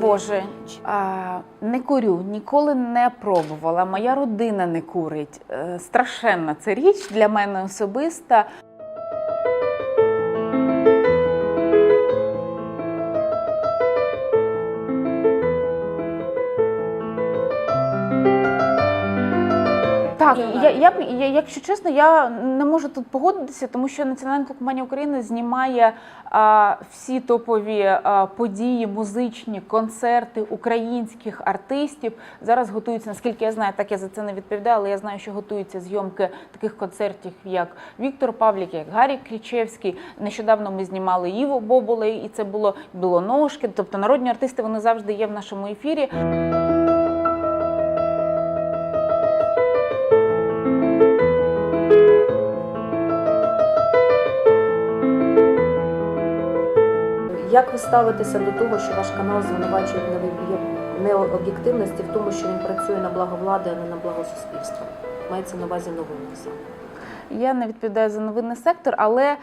Боже, а, не курю, ніколи не пробувала. Моя родина не курить. Е, Страшенна це річ для мене особиста. Так, я, я, б- я, якщо чесно, я не можу тут погодитися, тому що Національна компанія України знімає а, всі топові а, події, музичні концерти українських артистів. Зараз готуються, наскільки я знаю, так я за це не відповідаю, але я знаю, що готуються зйомки таких концертів, як Віктор Павлік, як Гарік Крічевський. Нещодавно ми знімали Іво Боболей, і це було Білоножки. Тобто народні артисти вони завжди є в нашому ефірі. Як ви ставитеся до того, що ваш канал звинувачують в необ'єктивності в тому, що він працює на благо влади, а не на благо суспільства? Мається на увазі новини саме. Я не відповідаю за новинний сектор, але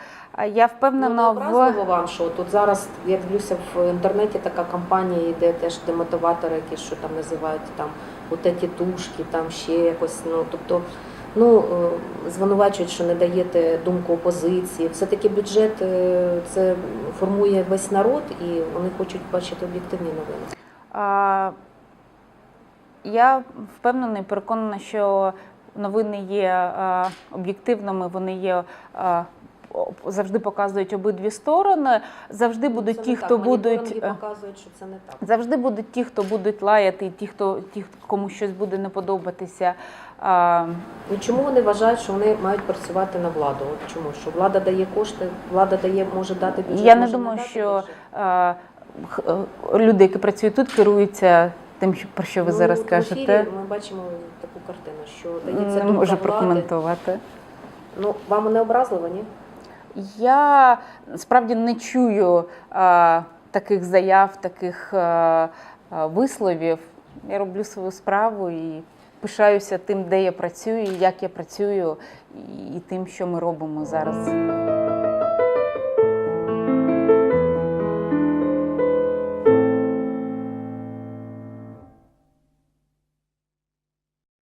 я впевнена Ну, в вам, що тут зараз я дивлюся в інтернеті така кампанія йде теж демотиватори, які що там називають там от ті тушки, там ще якось. Ну тобто, ну е, звинувачують, що не даєте думку опозиції. Все таки бюджет е, це формує весь народ, і вони хочуть бачити об'єктивні новини. А, Я впевнений, переконана, що новини є а, об'єктивними, вони є. Завжди показують обидві сторони. Завжди будуть Це ті, хто так. будуть е, показують, що це не так. завжди будуть ті, хто будуть лаяти, і ті, хто ті, кому щось буде не подобатися. А, Ну чому вони вважають, що вони мають працювати на владу? От чому? Що влада дає кошти, влада дає, може дати бюджет. Я не думаю, що бюджет? а, е, люди, які працюють тут, керуються тим, про що ви Ну, зараз кажете. Ми бачимо таку картину, що дається Не можу прокоментувати. Ну вам не образливо, ні? Я справді не чую а, таких заяв, таких а, а, висловів. Я роблю свою справу і пишаюся тим, де я працюю, як я працюю, і тим, що ми робимо зараз.